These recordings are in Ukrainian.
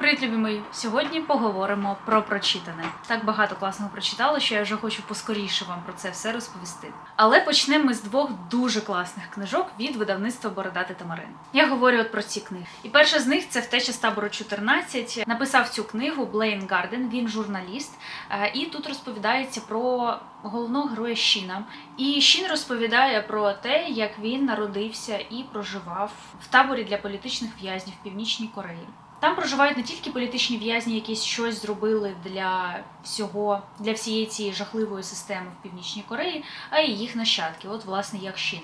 Привіт, любі мої! Сьогодні поговоримо про прочитане. Так багато класного прочитала, що я вже хочу поскоріше вам про це все розповісти. Але почнемо ми з двох дуже класних книжок від видавництва Бородати Тамарин. Я говорю от про ці книги. І перша з них це втеча з табору 14. Написав цю книгу Блейн Гарден. Він журналіст. Е, І тут розповідається про головного героя Щіна. І Щін розповідає про те, як він народився і проживав в таборі для політичних в'язнів в Північній Кореї. Там проживають не тільки політичні в'язні, які щось зробили для всього, для всієї цієї жахливої системи в Північній Кореї, а й їх нащадки, от власне як Шін.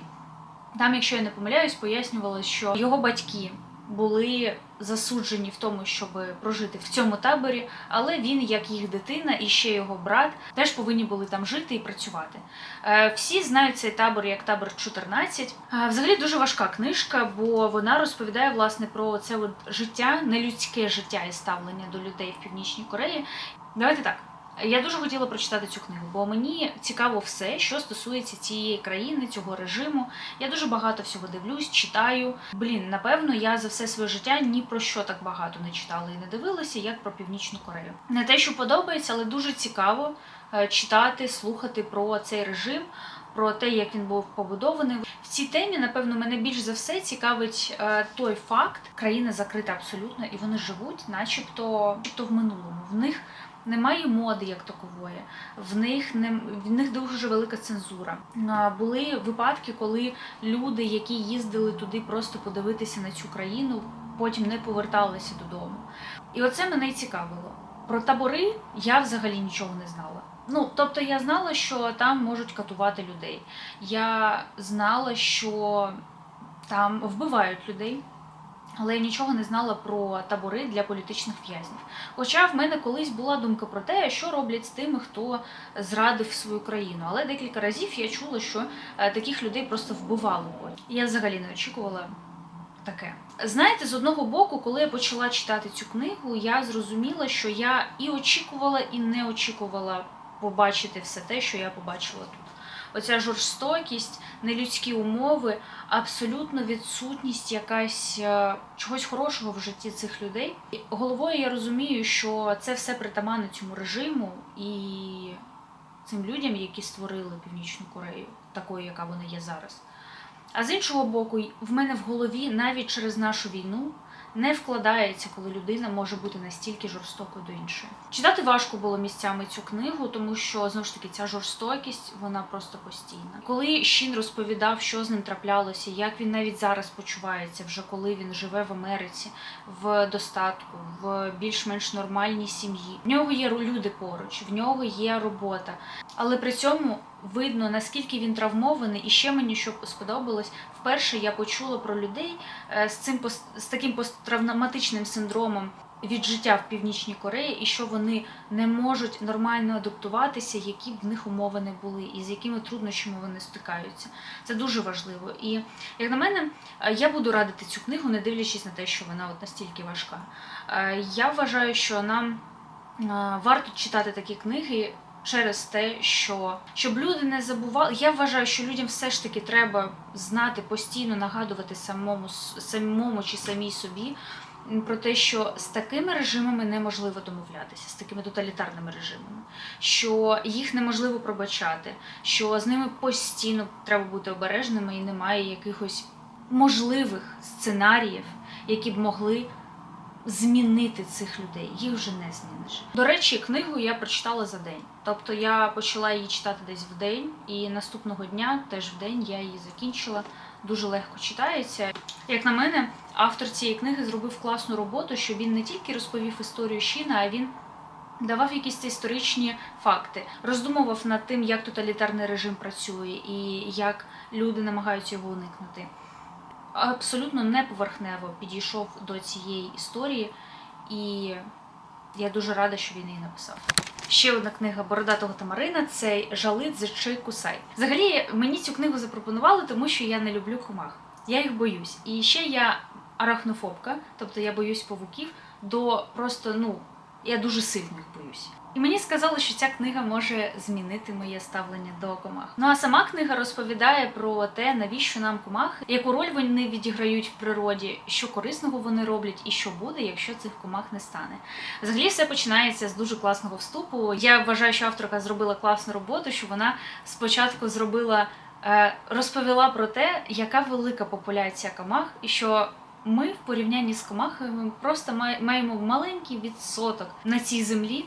Там, якщо я не помиляюсь, пояснювалося, що його батьки були засуджені в тому, щоб прожити в цьому таборі, але він, як їх дитина, і ще його брат, теж повинні були там жити і працювати. Е, Всі знають цей табор як табор 14. Е, Взагалі дуже важка книжка, бо вона розповідає власне про це от життя, нелюдське життя і ставлення до людей в Північній Кореї. Давайте так. Я дуже хотіла прочитати цю книгу, бо мені цікаво все, що стосується цієї країни, цього режиму. Я дуже багато всього дивлюсь, читаю. Блін, напевно, я за все своє життя ні про що так багато не читала і не дивилася, як про Північну Корею. Не те, що подобається, але дуже цікаво е, читати, слухати про цей режим. Про те, як він був побудований в цій темі, напевно, мене більш за все цікавить е, той факт, країна закрита абсолютно, і вони живуть, начебто, начебто в минулому. В них немає моди як такової, в них не в них дуже велика цензура. Були випадки, коли люди, які їздили туди просто подивитися на цю країну, потім не поверталися додому. І оце мене цікавило. Про табори я взагалі нічого не знала. Ну, тобто я знала, що там можуть катувати людей. Я знала, що там вбивають людей. Але я нічого не знала про табори для політичних в'язнів. Хоча в мене колись була думка про те, що роблять з тими, хто зрадив свою країну. Але декілька разів я чула, що е, таких людей просто вбивали. Я взагалі не очікувала таке. Знаєте, з одного боку, коли я почала читати цю книгу, я зрозуміла, що я і очікувала, і не очікувала побачити все те, що я побачила тут. Оця жорстокість, нелюдські умови, абсолютно відсутність якась е, чогось хорошого в житті цих людей. І головою я розумію, що це все притаманне цьому режиму і цим людям, які створили Північну Корею, такою, яка вона є зараз. А з іншого боку, в мене в голові навіть через нашу війну не вкладається, коли людина може бути настільки жорстокою до іншої. Читати важко було місцями цю книгу, тому що знову ж таки ця жорстокість вона просто постійна. Коли Шін розповідав, що з ним траплялося, як він навіть зараз почувається, вже коли він живе в Америці, в достатку, в більш-менш нормальній сім'ї. В нього є люди поруч, в нього є робота, але при цьому видно наскільки він травмований, і ще мені що сподобалось, вперше я почула про людей е, з цим з таким посттравматичним синдромом від життя в Північній Кореї, і що вони не можуть нормально адаптуватися, які б в них умови не були, і з якими труднощами вони стикаються. Це дуже важливо. І як на мене, е, я буду радити цю книгу, не дивлячись на те, що вона от настільки важка. Е, Я вважаю, що нам варто читати такі книги через те, що щоб люди не забували. Я вважаю, що людям все ж таки треба знати постійно нагадувати самому самому чи самій собі. Про те, що з такими режимами неможливо домовлятися, з такими тоталітарними режимами, що їх неможливо пробачати, що з ними постійно треба бути обережними і немає якихось можливих сценаріїв, які б могли змінити цих людей. Їх вже не зміниш. До речі, книгу я прочитала за день. Тобто я почала її читати десь в день, і наступного дня, теж в день, я її закінчила. Дуже легко читається. Як на мене, автор цієї книги зробив класну роботу, що він не тільки розповів історію Щіна, а він давав якісь історичні факти, роздумував над тим, як тоталітарний режим працює і як люди намагаються його уникнути абсолютно неповерхнево підійшов до цієї історії, і я дуже рада, що він її написав. Ще одна книга Бородатого Тамарина це Жалит Зичи Кусай. Взагалі мені цю книгу запропонували, тому що я не люблю комах. Я їх боюсь. І ще я арахнофобка, тобто я боюсь павуків до просто ну Я дуже сильно їх боюсь. І мені сказали, що ця книга може змінити моє ставлення до комах. Ну а сама книга розповідає про те, навіщо нам комахи, яку роль вони відіграють в природі, що корисного вони роблять, і що буде, якщо цих комах не стане. Взагалі все починається з дуже класного вступу. Я вважаю, що авторка зробила класну роботу, що вона спочатку зробила. е, Розповіла про те, яка велика популяція комах, і що ми в порівнянні з комахами просто маємо маленький відсоток на цій землі,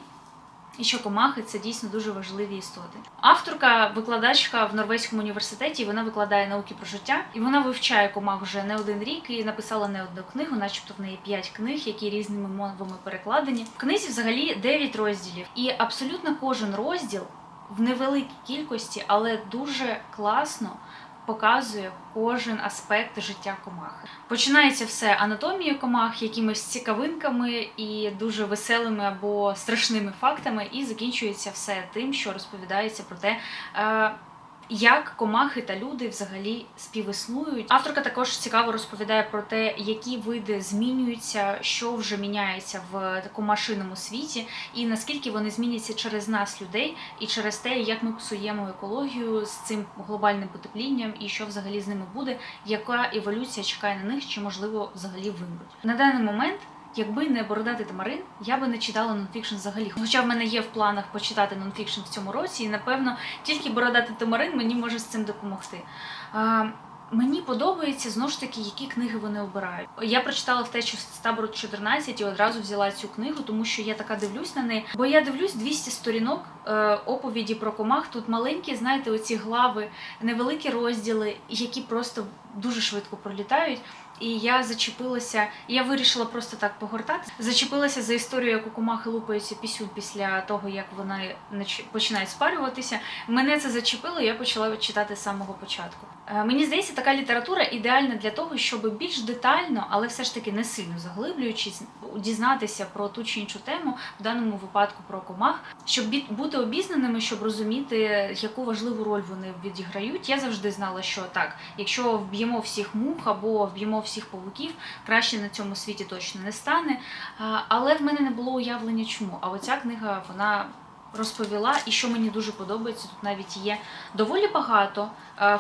і що комахи це дійсно дуже важливі істоти. Авторка, викладачка в Норвезькому університеті, вона викладає науки про життя, і вона вивчає комах вже не один рік і написала не одну книгу, начебто в неї п'ять книг, які різними мовами перекладені. В книзі взагалі 9 розділів, і абсолютно кожен розділ в невеликій кількості, але дуже класно. Показує кожен аспект життя комахи. Починається все анатомією комах, якимись цікавинками і дуже веселими або страшними фактами, і закінчується все тим, що розповідається про те, е, як комахи та люди взагалі співіснують. Авторка також цікаво розповідає про те, які види змінюються, що вже міняється в комашиному світі, і наскільки вони зміняться через нас, людей, і через те, як ми псуємо екологію з цим глобальним потеплінням, і що взагалі з ними буде, яка еволюція чекає на них, чи можливо взагалі вимруть. На даний момент. Якби не бородатий тамарин, я би не читала нонфікшн взагалі. Хоча в мене є в планах почитати нонфікшн в цьому році, і напевно тільки бородатий тамарин мені може з цим допомогти. А, Мені подобається знову ж таки, які книги вони обирають. Я прочитала втечу з табору 14 і одразу взяла цю книгу, тому що я така дивлюсь на неї. Бо я дивлюсь 200 сторінок е, оповіді про комах. Тут маленькі, знаєте, оці глави, невеликі розділи, які просто дуже швидко пролітають. І я зачепилася, я вирішила просто так погортати. Зачепилася за історію, як у комахи лупаються пісюн після того, як вони починають спарюватися. Мене це зачепило, я почала читати з самого початку. Е, Мені здається, така література ідеальна для того, щоб більш детально, але все ж таки не сильно заглиблюючись, дізнатися про ту чи іншу тему, в даному випадку про комах, щоб бути обізнаними, щоб розуміти, яку важливу роль вони відіграють. Я завжди знала, що так, якщо вб'ємо всіх мух або вб'ємо всіх павуків, краще на цьому світі точно не стане. Але в мене не було уявлення, чому. А оця книга вона. Розповіла, і що мені дуже подобається, тут навіть є доволі багато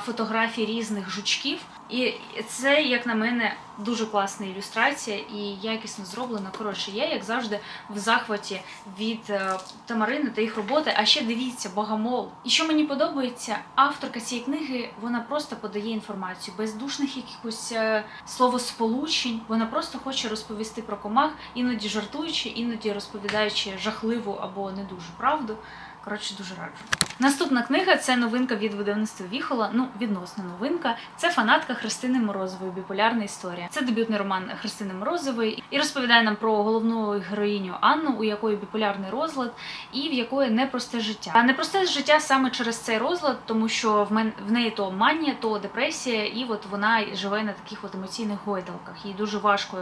фотографій різних жучків, і це, як на мене, дуже класна ілюстрація і якісно зроблена. Коротше, я, як завжди, в захваті від е, Тамарини та їх роботи. А ще дивіться, богомол. І що мені подобається, авторка цієї книги вона просто подає інформацію без душних якихось е, словосполучень. Вона просто хоче розповісти про комах, іноді жартуючи, іноді розповідаючи жахливу або не дуже правду. Коротше, дуже раджу. Наступна книга це новинка від видавництва Віхола. Ну, відносно новинка. Це фанатка Христини Морозової, біполярна історія. Це дебютний роман Христини Морозової і розповідає нам про головну героїню Анну, у якої біполярний розлад, і в якої непросте життя. А непросте життя саме через цей розлад, тому що в мен в неї то манія, то депресія, і от вона живе на таких от емоційних гойдалках. Їй дуже важко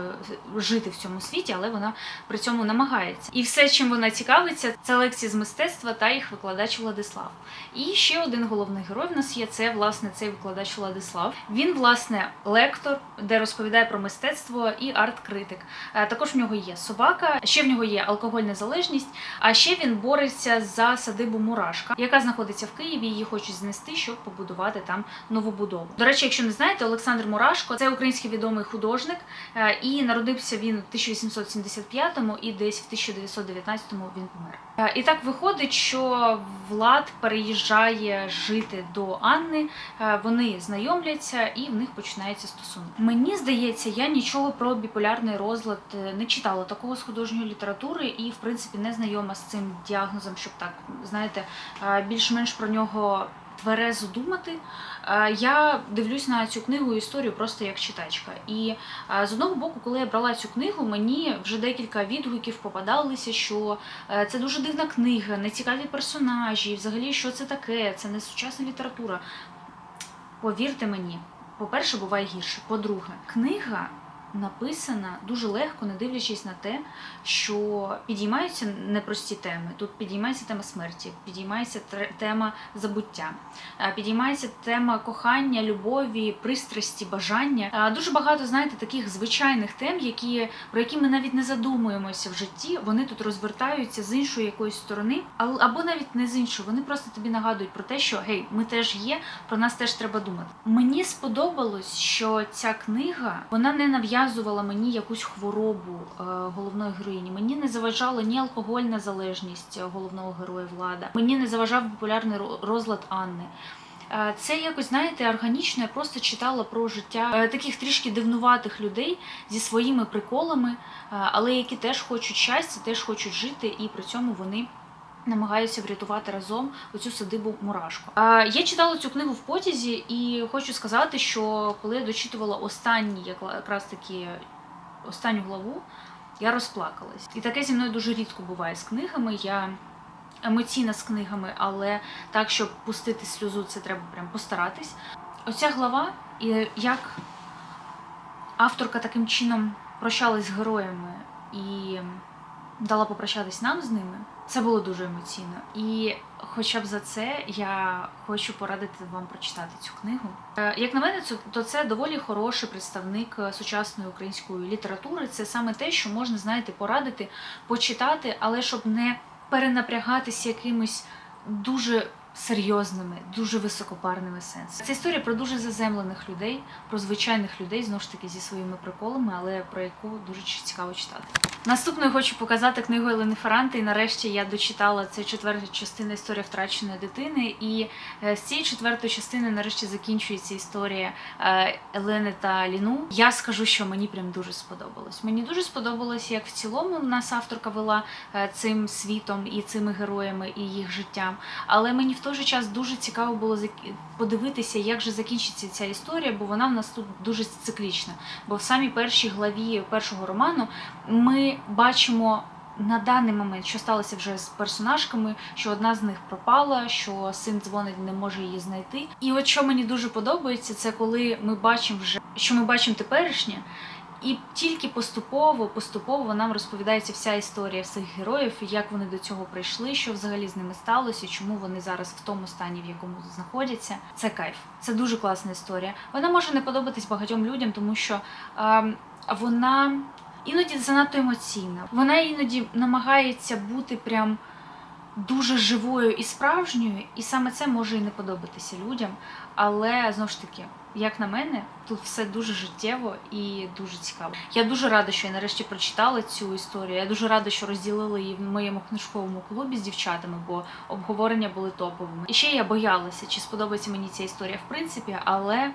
жити в цьому світі, але вона при цьому намагається. І все, чим вона цікавиться, це лекції з мистецтва та їх викладач Владислав. І ще один головний герой в нас є це власне цей викладач Владислав. Він власне лектор, де розповідає про мистецтво і арт-критик. Е, Також в нього є собака, ще в нього є алкогольна залежність. А ще він бореться за садибу Мурашка, яка знаходиться в Києві. Її хочуть знести, щоб побудувати там нову будову. До речі, якщо не знаєте, Олександр Мурашко це український відомий художник, е, і народився він у 1875-му, і десь в 1919-му він помер. Е, І так виходить, що Влад переїжджає жити до Анни. е, Вони знайомляться і в них починаються стосунки. Мені здається, я нічого про біполярний розлад е, не читала такого з художньої літератури, і в принципі не знайома з цим діагнозом, щоб так знаєте, е, більш-менш про нього. Тверезо думати, я дивлюсь на цю книгу історію просто як читачка. І е, з одного боку, коли я брала цю книгу, мені вже декілька відгуків попадалися, що е, це дуже дивна книга, нецікаві персонажі, взагалі, що це таке, це не сучасна література. Повірте мені, по-перше, буває гірше. По-друге, книга написана дуже легко, не дивлячись на те, що підіймаються непрості теми. Тут підіймається тема смерті, підіймається тема забуття, е, підіймається тема кохання, любові, пристрасті, бажання. Дуже багато, знаєте, таких звичайних тем, які, про які ми навіть не задумуємося в житті. Вони тут розвертаються з іншої якоїсь сторони, або навіть не з іншої. Вони просто тобі нагадують про те, що гей, ми теж є, про нас теж треба думати. Мені сподобалось, що ця книга вона не нав'язувала мені якусь хворобу е, головної героїні. Мені не заважала ні алкогольна залежність е, головного героя влада. Мені не заважав популярний розлад Анни. Е, Це якось, знаєте, органічно. Я просто читала про життя таких трішки дивнуватих людей зі своїми приколами, але які теж хочуть щастя, теж хочуть жити, і при цьому вони намагаються врятувати разом оцю садибу мурашку. Е, Я читала цю книгу в потязі, і хочу сказати, що коли я дочитувала останні, якраз таки останню главу, я розплакалась. І таке зі мною дуже рідко буває з книгами. Я емоційна з книгами, але так, щоб пустити сльозу, це треба прям постаратись. Оця глава, і як авторка таким чином прощалась з героями і дала попрощатись нам з ними. Це було дуже емоційно. І хоча б за це я хочу порадити вам прочитати цю книгу. Е, Як на мене, то це доволі хороший представник е, сучасної української літератури. Це саме те, що можна, знаєте, порадити, почитати, але щоб не перенапрягатись якимись дуже серйозними, дуже високопарними сенсами. Це історія про дуже заземлених людей, про звичайних людей, знову ж таки, зі своїми приколами, але про яку дуже цікаво читати. Наступною хочу показати книгу Елени Фаранти. І нарешті я дочитала це четверта частина історія втраченої дитини. І е, з цієї четвертої частини нарешті закінчується історія е, Елени та Ліну. Я скажу, що мені прям дуже сподобалось. Мені дуже сподобалось, як в цілому нас авторка вела е, цим світом і цими героями і їх життям. Але мені в той же час дуже цікаво було подивитися, як же закінчиться ця історія, бо вона в нас тут дуже циклічна. Бо в самій першій главі першого роману ми бачимо. На даний момент, що сталося вже з персонажками, що одна з них пропала, що син дзвонить, не може її знайти. І от що мені дуже подобається, це коли ми бачимо вже, що ми бачимо теперішнє, і тільки поступово, поступово нам розповідається вся історія всіх героїв, як вони до цього прийшли, що взагалі з ними сталося, чому вони зараз в тому стані, в якому знаходяться. Це кайф. Це дуже класна історія. Вона може не подобатись багатьом людям, тому що ем, вона іноді занадто емоційна. Вона іноді намагається бути прям дуже живою і справжньою, і саме це може і не подобатися людям. Але знову ж таки, як на мене, тут все дуже життєво і дуже цікаво. Я дуже рада, що я нарешті прочитала цю історію. Я дуже рада, що розділили її в моєму книжковому клубі з дівчатами, бо обговорення були топовими. І ще я боялася, чи сподобається мені ця історія в принципі, але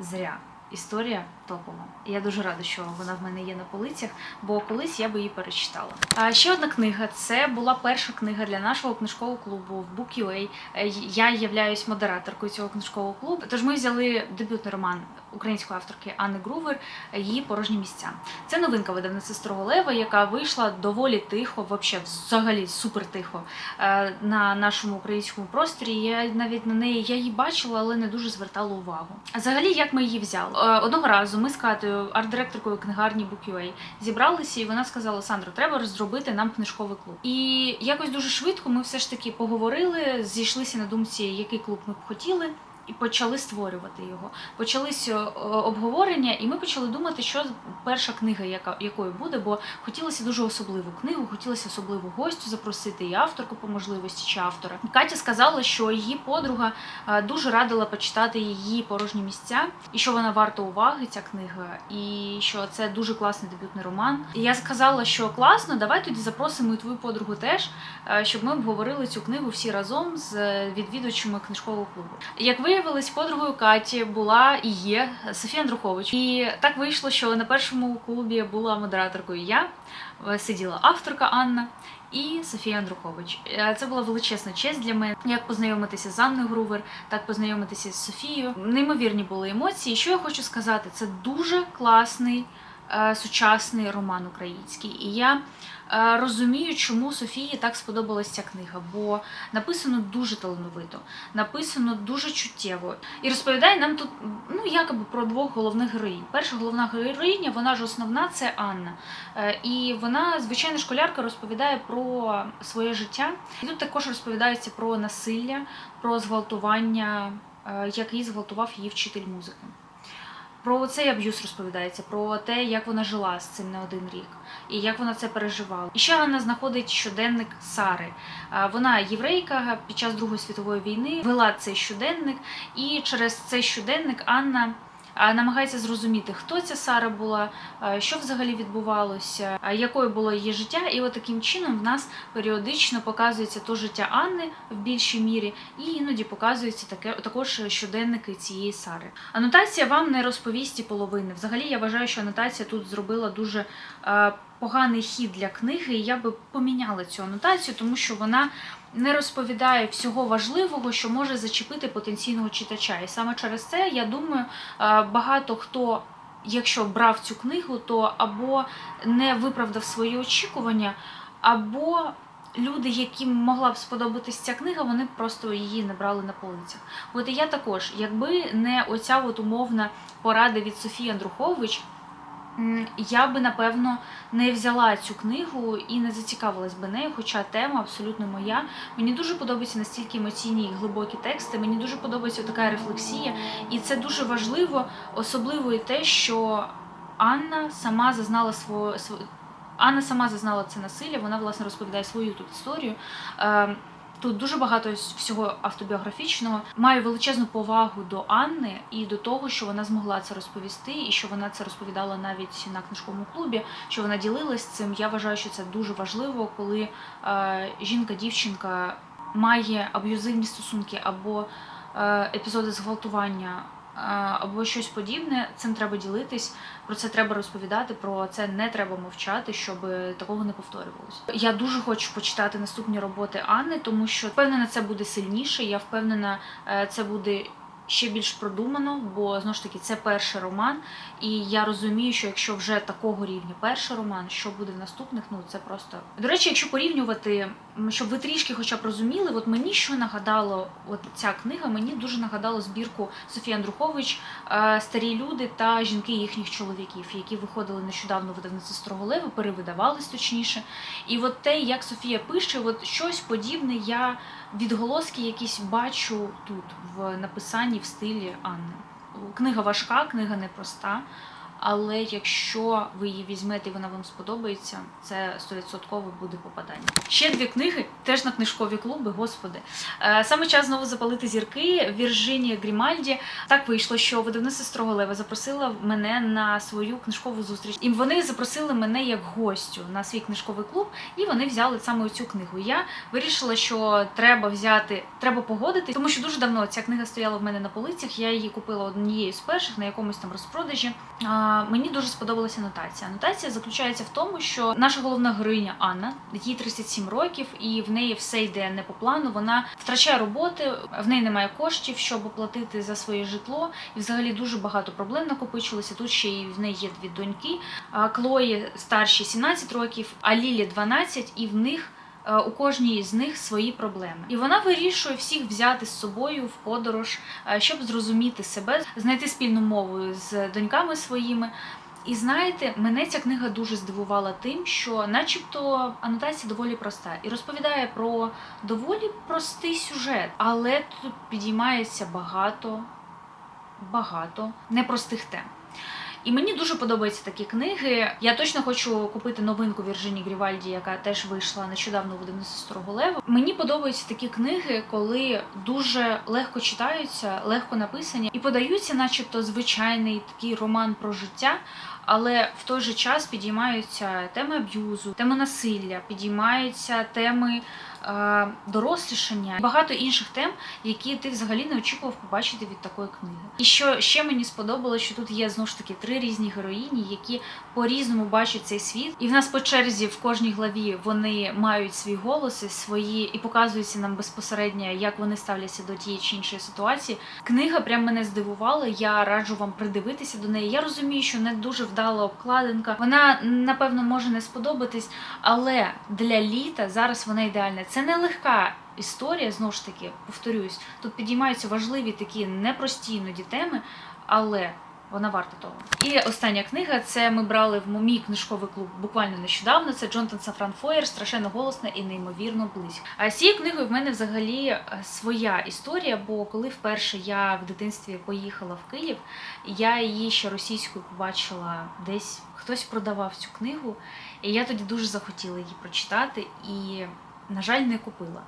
зря. Історія топова. Я дуже рада, що вона в мене є на полицях, бо колись я би її перечитала. А ще одна книга це була перша книга для нашого книжкового клубу в Book.ua. Е, Я являюсь модераторкою цього книжкового клубу. Тож ми взяли дебютний роман української авторки Анни Грувер її порожні місця. Це новинка видавництва Сестрого Лева, яка вийшла доволі тихо, вообще взагалі супер тихо е, на нашому українському просторі. Я навіть на неї я її бачила, але не дуже звертала увагу. А Взагалі, як ми її взяли? Е, Одного разу ми з Катою, арт-директоркою книгарні Book.ua, зібралися, і вона сказала: Сандро, треба розробити нам книжковий клуб. І якось дуже швидко ми все ж таки поговорили, зійшлися на думці, який клуб ми б хотіли. І почали створювати його. Почалися е, обговорення, і ми почали думати, що перша книга, яка якою буде, бо хотілося дуже особливу книгу, хотілося особливу гостю запросити і авторку по можливості чи автора. Катя сказала, що її подруга е, дуже радила почитати її порожні місця, і що вона варта уваги, ця книга, і що це дуже класний дебютний роман. І я сказала, що класно, давай тоді запросимо і твою подругу теж, е, щоб ми обговорили цю книгу всі разом з відвідувачами книжкового клубу. Як виявилось, подругою Каті була і є Софія Андрухович. І так вийшло, що на першому клубі була модераторкою я, е, сиділа авторка Анна. І Софія Андрухович. Е, Це була величезна честь для мене. Як познайомитися з Анною Грувер, так познайомитися з Софією. Неймовірні були емоції. Що я хочу сказати, це дуже класний е, сучасний роман український. І я розумію, чому Софії так сподобалася ця книга, бо написано дуже талановито, написано дуже чуттєво. І розповідає нам тут ну якоби про двох головних героїнь. Перша головна героїня, вона ж основна, це Анна. Е, І вона, звичайна школярка, розповідає про своє життя. І тут також розповідається про насилля, про зґвалтування, е, який зґвалтував її вчитель музики. Про цей аб'юз розповідається, про те, як вона жила з цим не один рік, і як вона це переживала. І ще Анна знаходить щоденник Сари. Вона єврейка під час Другої світової війни вела цей щоденник, і через цей щоденник Анна. Намагається зрозуміти, хто ця Сара була, що взагалі відбувалося, якою було її життя. І от таким чином в нас періодично показується то життя Анни в більшій мірі, і іноді показуються таке також щоденники цієї Сари. Анотація вам не розповість і половини. Взагалі, я вважаю, що анотація тут зробила дуже е, поганий хід для книги, і я би поміняла цю анотацію, тому що вона не розповідає всього важливого, що може зачепити потенційного читача. І саме через це я думаю, е, багато хто. Якщо брав цю книгу, то або не виправдав свої очікування, або люди, яким могла б сподобатись ця книга, вони просто її не брали на полицях. От і я також, якби не оця от умовна порада від Софії Андрухович, я би напевно не взяла цю книгу і не зацікавилась би нею, хоча тема абсолютно моя. Мені дуже подобаються настільки емоційні і глибокі тексти. Мені дуже подобається така рефлексія, і це дуже важливо, особливо і те, що Анна сама зазнала свого св- Анна сама зазнала це насилля. Вона власне розповідає свою тут історію. Тут дуже багато всього автобіографічного. Маю величезну повагу до Анни і до того, що вона змогла це розповісти, і що вона це розповідала навіть на книжковому клубі. Що вона ділилась цим. Я вважаю, що це дуже важливо, коли е, жінка-дівчинка має аб'юзивні стосунки або е, епізоди зґвалтування. Або щось подібне, цим треба ділитись, про це треба розповідати, про це не треба мовчати, щоб такого не повторювалося. Я дуже хочу почитати наступні роботи Анни, тому що впевнена, це буде сильніше. Я впевнена, е, це буде ще більш продумано, бо знову ж таки це перший роман. І я розумію, що якщо вже такого рівня перший роман, що буде в наступних, ну це просто до речі, якщо порівнювати, щоб ви трішки хоча б розуміли, от мені що нагадало, от ця книга мені дуже нагадало збірку Софії Андрухович е, Старі люди та жінки їхніх чоловіків, які виходили нещодавно в видавництво Строголеви, перевидавались точніше. І от те, як Софія пише, от щось подібне, я відголоски якісь бачу тут в написанні в стилі Анни. Книга важка, книга непроста. Але якщо ви її візьмете і вона вам сподобається, це 100% буде попадання. Ще дві книги, теж на книжкові клуби, господи. Е, Саме час знову запалити зірки. Віржинія Грімальді. Так вийшло, що видавництво Строголева запросила мене на свою книжкову зустріч. І вони запросили мене як гостю на свій книжковий клуб, і вони взяли саме цю книгу. Я вирішила, що треба взяти, треба погодити, тому що дуже давно ця книга стояла в мене на полицях. Я її купила однією з перших на якомусь там розпродажі. Мені дуже сподобалася анотація. Анотація заключається в тому, що наша головна героїня Анна, їй 37 років, і в неї все йде не по плану. Вона втрачає роботи, в неї немає коштів, щоб оплатити за своє житло. І взагалі дуже багато проблем накопичилося. Тут ще й в неї є дві доньки. Клої старші 17 років, а Лілі 12, і в них. Е, У кожній з них свої проблеми, і вона вирішує всіх взяти з собою в подорож, е, щоб зрозуміти себе, знайти спільну мову з доньками своїми. І знаєте, мене ця книга дуже здивувала тим, що, начебто, анотація доволі проста і розповідає про доволі простий сюжет, але тут підіймається багато, багато непростих тем. І мені дуже подобаються такі книги. Я точно хочу купити новинку Віржині Грівальді, яка теж вийшла нещодавно у видавництві Строголева. Мені подобаються такі книги, коли дуже легко читаються, легко написані і подаються, начебто, звичайний такий роман про життя. Але в той же час підіймаються теми аб'юзу, теми насилля, підіймаються теми дорослішання, багато інших тем, які ти взагалі не очікував побачити від такої книги. І що ще мені сподобалося, що тут є знову ж таки три різні героїні, які по-різному бачать цей світ. І в нас по черзі в кожній главі вони мають свій голоси, свої і показуються нам безпосередньо, як вони ставляться до тієї чи іншої ситуації. Книга прям мене здивувала. Я раджу вам придивитися до неї. Я розумію, що не дуже вдала обкладинка. Вона напевно може не сподобатись, але для літа зараз вона ідеальна. Це не легка історія, знову ж таки, повторюсь. Тут підіймаються важливі такі непрості іноді теми, але вона варта того. І остання книга це ми брали в мій книжковий клуб буквально нещодавно. Це Джонатан Сафран Фоєр, страшенно голосна і неймовірно близько. А з цією книгою в мене взагалі е, своя історія. Бо коли вперше я в дитинстві поїхала в Київ, я її ще російською побачила десь. Хтось продавав цю книгу, і я тоді дуже захотіла її прочитати і. На жаль, не купила,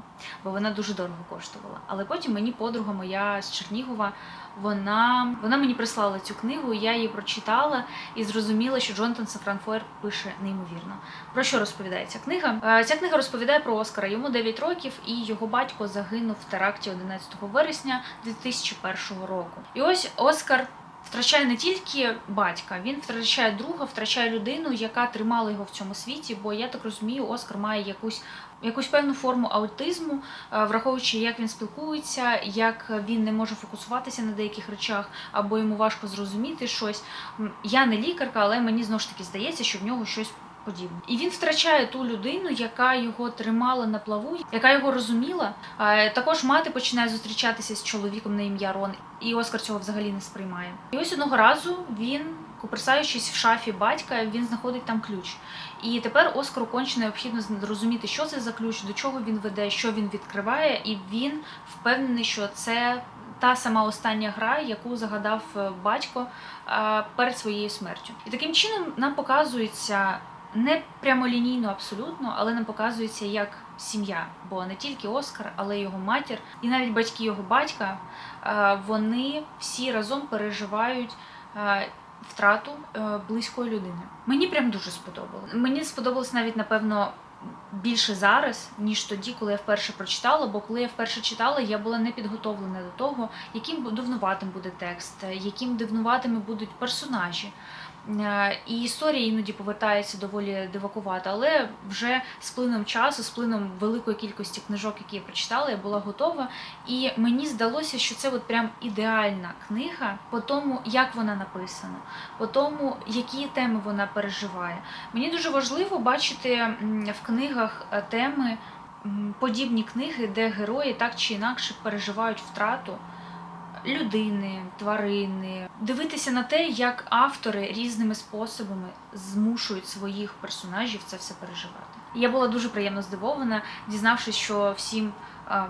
бо вона дуже дорого коштувала. Але потім мені подруга моя з Чернігова, вона, вона мені прислала цю книгу, я її прочитала і зрозуміла, що Джонатан Сафран Фойер пише неймовірно. Про що розповідає ця книга? Е, Ця книга розповідає про Оскара. Йому 9 років, і його батько загинув в теракті 11 вересня 2001 року. І ось Оскар. Втрачає не тільки батька, він втрачає друга, втрачає людину, яка тримала його в цьому світі. Бо я так розумію, Оскар має якусь якусь певну форму аутизму, е, враховуючи, як він спілкується, як він не може фокусуватися на деяких речах, або йому важко зрозуміти щось. Я не лікарка, але мені знову ж таки здається, що в нього щось. Подібне. І він втрачає ту людину, яка його тримала на плаву, яка його розуміла. Також мати починає зустрічатися з чоловіком на ім'я Рон, і Оскар цього взагалі не сприймає. І ось одного разу він, копирсаючись в шафі батька, він знаходить там ключ. І тепер Оскару конче необхідно зрозуміти, що це за ключ, до чого він веде, що він відкриває, і він впевнений, що це. Та сама остання гра, яку загадав е, батько перед своєю смертю, і таким чином нам показується не прямолінійно абсолютно, але нам показується як сім'я, бо не тільки Оскар, але й його матір, і навіть батьки його батька, е, вони всі разом переживають. е, Втрату е, близької людини. Мені прям дуже сподобалось. Мені сподобалось навіть, напевно, більше зараз, ніж тоді, коли я вперше прочитала. Бо коли я вперше читала, я була не підготовлена до того, яким дивнуватим буде текст, яким дивнуватими будуть персонажі. Е, І історія іноді повертається доволі дивакувата, але вже з плином часу, з плином великої кількості книжок, які я прочитала, я була готова. І мені здалося, що це от прям ідеальна книга по тому, як вона написана, по тому, які теми вона переживає. Мені дуже важливо бачити в книгах е, теми, подібні книги, де герої так чи інакше переживають втрату людини, тварини, дивитися на те, як автори різними способами змушують своїх персонажів це все переживати. Я була дуже приємно здивована, дізнавшись, що всім.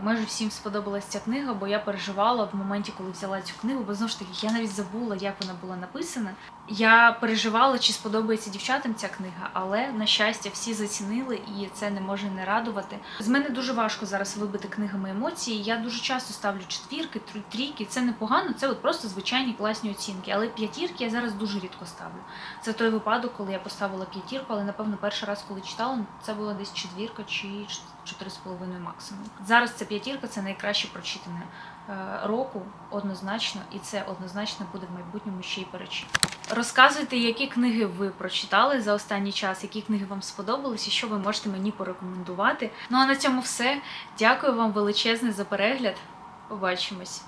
Майже всім сподобалась ця книга, бо я переживала в моменті, коли взяла цю книгу, бо знову ж таки я навіть забула, як вона була написана. Я переживала, чи сподобається дівчатам ця книга, але на щастя, всі зацінили, і це не може не радувати. З мене дуже важко зараз вибити книгами емоції. Я дуже часто ставлю четвірки, трійки. Це непогано, це от просто звичайні класні оцінки. Але п'ятірки я зараз дуже рідко ставлю. Це той випадок, коли я поставила п'ятірку, але напевно перший раз, коли читала, це була десь четвірка чи чотири з половиною максимум. Зараз це п'ятірка, це найкраще прочитане е, року, однозначно, і це однозначно буде в майбутньому ще й перечитано. Розказуйте, які книги ви прочитали за останній час, які книги вам сподобались і що ви можете мені порекомендувати. Ну а на цьому все. Дякую вам величезне за перегляд. Побачимось.